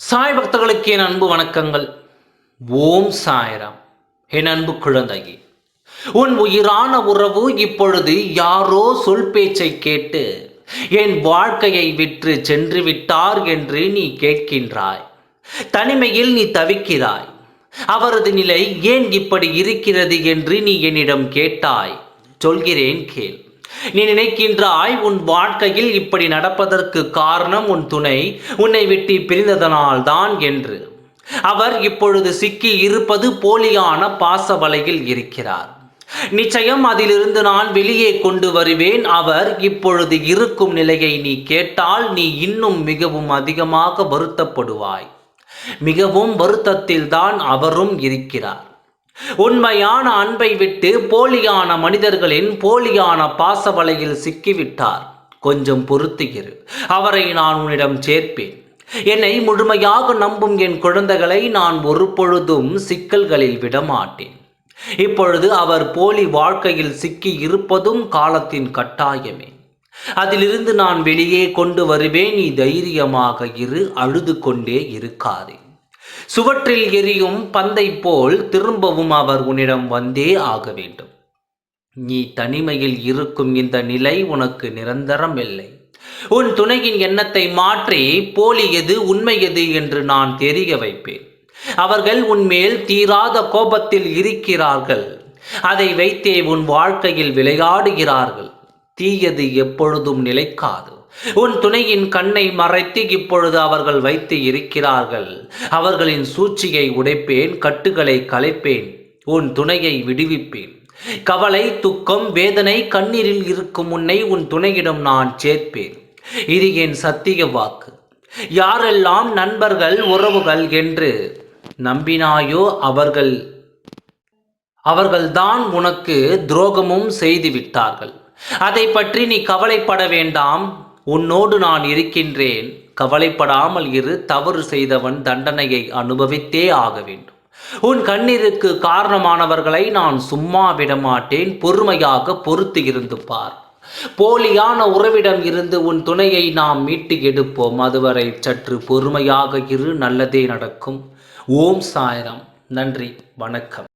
சாய் பக்தர்களுக்கு என் அன்பு வணக்கங்கள். ஓம் சாய்ராம். என் அன்பு குழந்தையே உன் உயிரான உறவு இப்பொழுது யாரோ சொல் பேச்சை கேட்டு என் வாழ்க்கையை விற்று சென்று விட்டார் என்று நீ கேட்கின்றாய். தனிமையில் நீ தவிக்கிறாய். அவரது நிலை ஏன் இப்படி இருக்கிறது என்று நீ என்னிடம் கேட்டாய். சொல்கிறேன் கேள். நீ நினைக்கின்றாய் உன் வாழ்க்கையில் இப்படி நடப்பதற்கு காரணம் உன் துணை. உன்னை விட்டு பிரிந்ததனால் தான் என்று. அவர் இப்பொழுது சிக்கி இருப்பது போலியான பாச வலையில் இருக்கிறார். நிச்சயம் அதிலிருந்து நான் வெளியே கொண்டு வருவேன். அவர் இப்பொழுது இருக்கும் நிலையை நீ கேட்டால் நீ இன்னும் மிகவும் அதிகமாக வருத்தப்படுவாய். மிகவும் வருத்தத்தில் தான் அவரும் இருக்கிறார். உண்மையான அன்பை விட்டு போலியான மனிதர்களின் போலியான பாசவலையில் சிக்கிவிட்டார். கொஞ்சம் பொருத்துகிறு அவரை நான் உன்னிடம் சேர்ப்பேன். என்னை முழுமையாக நம்பும் என் குழந்தைகளை நான் ஒரு பொழுதும் சிக்கல்களில் விடமாட்டேன். இப்பொழுது அவர் போலி வாழ்க்கையில் சிக்கி இருப்பதும் காலத்தின் கட்டாயமே. அதிலிருந்து நான் வெளியே கொண்டு வருவேன். நீ தைரியமாக இரு. அழுது கொண்டே இருக்காதே. சுவற்றில் எரியும் பந்தை போல் திரும்பவும் அவர் உன்னிடம் வந்தே ஆக வேண்டும். நீ தனிமையில் இருக்கும் இந்த நிலை உனக்கு நிரந்தரம் இல்லை. உன் துணையின் எண்ணத்தை மாற்றி போலி எது உண்மை எது என்று நான் தெரிய வைப்பேன். அவர்கள் உன்மேல் தீராத கோபத்தில் இருக்கிறார்கள். அதை வைத்தே உன் வாழ்க்கையில் விளையாடுகிறார்கள். தீயது எப்பொழுதும் நிலைக்காது. உன் துணையின் கண்ணை மறைத்து இப்பொழுது அவர்கள் வைத்து இருக்கிறார்கள். அவர்களின் சூழ்ச்சியை உடைப்பேன் கட்டுகளை கலைப்பேன் உன் துணையை விடுவிப்பேன். கவலை துக்கம் வேதனை கண்ணீரில் இருக்கும் உன்னை உன் துணையிடம் நான் சேர்ப்பேன். இது என் சத்திய வாக்கு. யாரெல்லாம் நண்பர்கள் உறவுகள் என்று நம்பினாயோ அவர்கள் அவர்கள்தான் உனக்கு துரோகமும் செய்து விட்டார்கள் அதை பற்றி நீ கவலைப்பட வேண்டாம். உன்னோடு நான் இருக்கின்றேன். கவலைப்படாமல் இரு தவறு செய்தவன் தண்டனையை அனுபவித்தே ஆக வேண்டும். உன் கண்ணீருக்கு காரணமானவர்களை நான் சும்மா விடமாட்டேன் பொறுமையாக பொறுத்து இருந்து பார். போலியான உறவிடம் இருந்து உன் துணையை நாம் மீட்டு எடுப்போம். அதுவரை சற்று பொறுமையாக இரு நல்லதே நடக்கும். ஓம் சாயரம். நன்றி வணக்கம்.